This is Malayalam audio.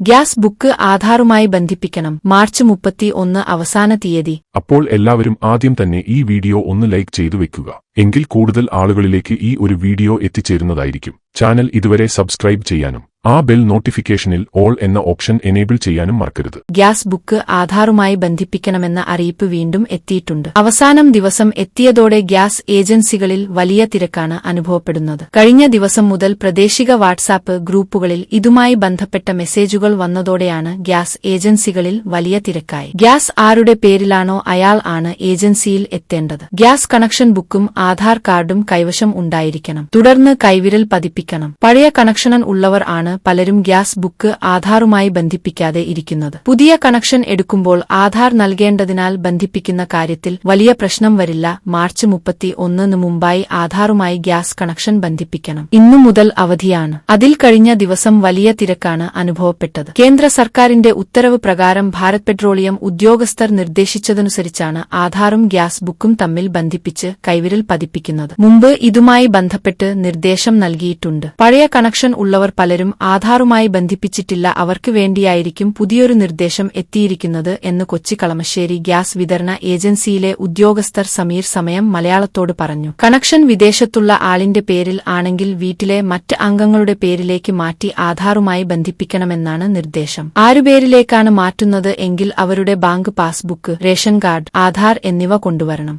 ഗ്യാസ് ബുക്ക് ആധാറുമായി ബന്ധിപ്പിക്കണം. മാർച്ച് മുപ്പത്തി ഒന്ന് അവസാന തീയതി. അപ്പോൾ എല്ലാവരും ആദ്യം തന്നെ ഈ വീഡിയോ ഒന്ന് ലൈക്ക് ചെയ്തു വെക്കുക. എങ്കിൽ കൂടുതൽ ആളുകളിലേക്ക് ഈ ഒരു വീഡിയോ എത്തിച്ചേരുന്നതായിരിക്കും. ചാനൽ ഇതുവരെ സബ്സ്ക്രൈബ് ചെയ്യാനും ആ ബെൽ നോട്ടിഫിക്കേഷനിൽ ഓൾ എന്ന ഓപ്ഷൻ എനേബിൾ ചെയ്യാനും മറക്കരുത്. ഗ്യാസ് ബുക്ക് ആധാറുമായി ബന്ധിപ്പിക്കണമെന്ന അറിയിപ്പ് വീണ്ടും എത്തിയിട്ടുണ്ട്. അവസാനം ദിവസം എത്തിയതോടെ ഗ്യാസ് ഏജൻസികളിൽ വലിയ തിരക്കാണ് അനുഭവപ്പെടുന്നത്. കഴിഞ്ഞ ദിവസം മുതൽ പ്രാദേശിക വാട്സാപ്പ് ഗ്രൂപ്പുകളിൽ ഇതുമായി ബന്ധപ്പെട്ട മെസ്സേജുകൾ വന്നതോടെയാണ് ഗ്യാസ് ഏജൻസികളിൽ വലിയ തിരക്കായി. ഗ്യാസ് ആരുടെ പേരിലാണോ അയാൾ ആണ് ഏജൻസിയിൽ എത്തേണ്ടത്. ഗ്യാസ് കണക്ഷൻ ബുക്കും ആധാർ കാർഡും കൈവശം ഉണ്ടായിരിക്കണം. തുടർന്ന് കൈവിരൽ പതിപ്പിക്കണം. പഴയ കണക്ഷനൻ ഉള്ളവർ ആണ് പലരും ഗ്യാസ് ബുക്ക് ആധാറുമായി ബന്ധിപ്പിക്കാതെ ഇരിക്കുന്നത്. പുതിയ കണക്ഷൻ എടുക്കുമ്പോൾ ആധാർ നൽകേണ്ടതിനാൽ ബന്ധിപ്പിക്കുന്ന കാര്യത്തിൽ വലിയ പ്രശ്നം വരില്ല. മാർച്ച് മുപ്പത്തി ഒന്നിന് മുമ്പായി ആധാറുമായി ഗ്യാസ് കണക്ഷൻ ബന്ധിപ്പിക്കണം. ഇന്നു മുതൽ അവധിയാണ്. അതിൽ കഴിഞ്ഞ ദിവസം വലിയ തിരക്കാണ് അനുഭവപ്പെട്ടത്. കേന്ദ്ര സർക്കാരിന്റെ ഉത്തരവ് പ്രകാരം ഭാരത് പെട്രോളിയം ഉദ്യോഗസ്ഥർ നിർദ്ദേശിച്ചതനുസരിച്ചാണ് ആധാറും ഗ്യാസ് ബുക്കും തമ്മിൽ ബന്ധിപ്പിച്ച് കൈവിരൽ പതിപ്പിക്കുന്നത്. മുമ്പ് ഇതുമായി ബന്ധപ്പെട്ട് നിർദ്ദേശം നൽകിയിട്ടുണ്ട്. പഴയ കണക്ഷൻ ഉള്ളവർ പലരും ആധാറുമായി ബന്ധിപ്പിച്ചിട്ടില്ല. അവർക്ക് വേണ്ടിയായിരിക്കും പുതിയൊരു നിർദ്ദേശം എത്തിയിരിക്കുന്നത് എന്ന് കൊച്ചി കളമശ്ശേരി ഗ്യാസ് വിതരണ ഏജൻസിയിലെ ഉദ്യോഗസ്ഥർ സമീർ സമയം മലയാളത്തോട് പറഞ്ഞു. കണക്ഷൻ വിദേശത്തുള്ള ആളിന്റെ പേരിൽ ആണെങ്കിൽ വീട്ടിലെ മറ്റ് അംഗങ്ങളുടെ പേരിലേക്ക് മാറ്റി ആധാറുമായി ബന്ധിപ്പിക്കണമെന്നാണ് നിർദ്ദേശം. ആരുപേരിലേക്കാണ് മാറ്റുന്നത് എങ്കിൽ അവരുടെ bank passbook ration card Aadhaar എന്നിവ കൊണ്ടുവരണം.